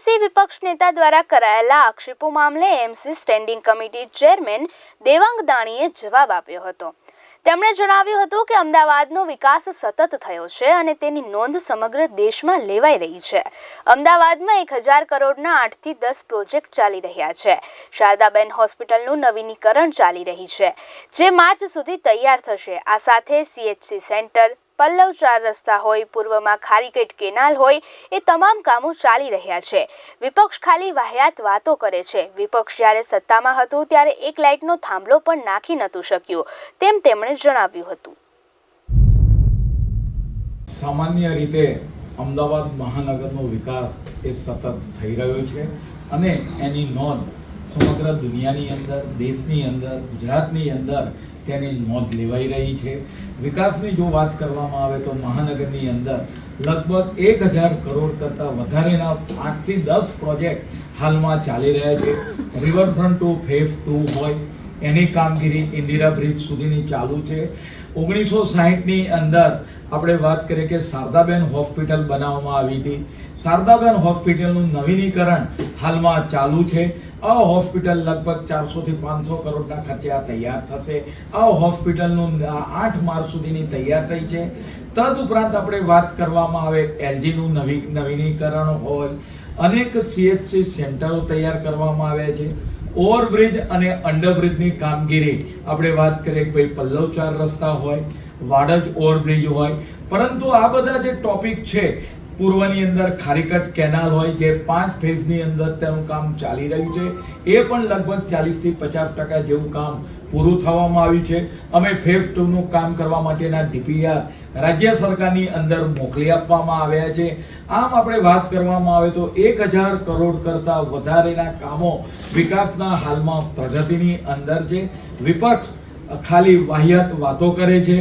TMC વિપક્ષ નેતા દ્વારા કરાયેલા આક્ષેપો મામલે MC standing committee chairman Devang દાણીએ જવાબ આપ્યો હતો. તેમણે જણાવ્યું હતું કે અમદાવાદનો વિકાસ સતત થયો છે અને તેની નોંધ સમગ્ર દેશમાં લેવાઈ રહી છે. અમદાવાદમાં એક હજાર કરોડના આઠથી દસ પ્રોજેક્ટ ચાલી રહ્યા છે. શારદાબેન હોસ્પિટલનું નવીનીકરણ ચાલી રહી છે. જે માર્ચ સુધી તૈયાર થશે. આ સાથે સીએચસી સેન્ટર પલ્લવ ચાર રસ્તા હોય, પૂર્વમાં ખારીકેટ કેનાલ હોય, એ તમામ કામો ચાલી રહ્યા છે. વિપક્ષ ખાલી વાહિયાત વાતો કરે છે. વિપક્ષ જ્યારે સત્તામાં હતું, ત્યારે એક લાઇટનો થાંભલો પણ નાખી નહોતું શક્યું. તેમ તેમણે જણાવ્યું હતું. સામાન્ય રીતે અમદાવાદ મહાનગરનો વિકાસ એ સતત થઈ રહ્યો છે અને એની નોંધ સમગ્ર દુનિયાની અંદર, દેશની અંદર, ગુજરાતની અંદર તેની નોંધ લેવાઈ રહી છે. વિકાસની જો વાત કરવામાં આવે તો મહાનગરની અંદર લગભગ એક હજાર કરોડ કરતાં વધારેના આઠથી દસ પ્રોજેક્ટ હાલમાં ચાલી રહ્યા છે. રિવરફ્રન્ટ ટુ ફેઝ ટુ હોય, એની કામગીરી ઇન્દિરા બ્રિજ સુધીની ચાલુ છે. ઓગણીસો સાહીઠની અંદર આપણે વાત કરીએ કે શારદાબેન હોસ્પિટલ બનાવવામાં આવી હતી. શારદાબેન હોસ્પિટલનું નવીનીકરણ હાલમાં ચાલુ છે. આ હોસ્પિટલ લગભગ ચારસોથી પાંચસો કરોડના ખર્ચે આ તૈયાર થશે. આ હોસ્પિટલનું આઠ માર્ચ સુધીની તૈયાર થઈ છે. તદઉપરાંત આપણે વાત કરવામાં આવે એલજીનું નવી નવીનીકરણ હોય. અનેક સીએચસી સેન્ટરો તૈયાર કરવામાં આવ્યા છે. ઓવરબ્રિજ અને અંડરબ્રિજની કામગીરી. આપણે વાત કરીએ કે ભાઈ પલ્લવ ચાર રસ્તા હોય, વાડજ ઓવરબ્રિજ હોય. પરંતુ આ બધા જે ટોપિક છે પૂર્વની અંદર ખારીકટ કેનાલ હોય જે પાંચ ફેઝની અંદર તેનું કામ ચાલી રહ્યું છે. એ પણ લગભગ ચાલીસથી પચાસ ટકા જેવું કામ પૂરું થવામાં આવ્યું છે. અમે ફેઝ ટુનું કામ કરવા માટેના ડીપીઆર રાજ્ય સરકારની અંદર મોકલી આપવામાં આવ્યા છે. આમ આપણે વાત કરવામાં આવે તો એક હજાર કરોડ કરતાં વધારેના કામો વિકાસના હાલમાં પ્રગતિની અંદર છે. વિપક્ષ ખાલી વાહિયાત વાતો કરે છે.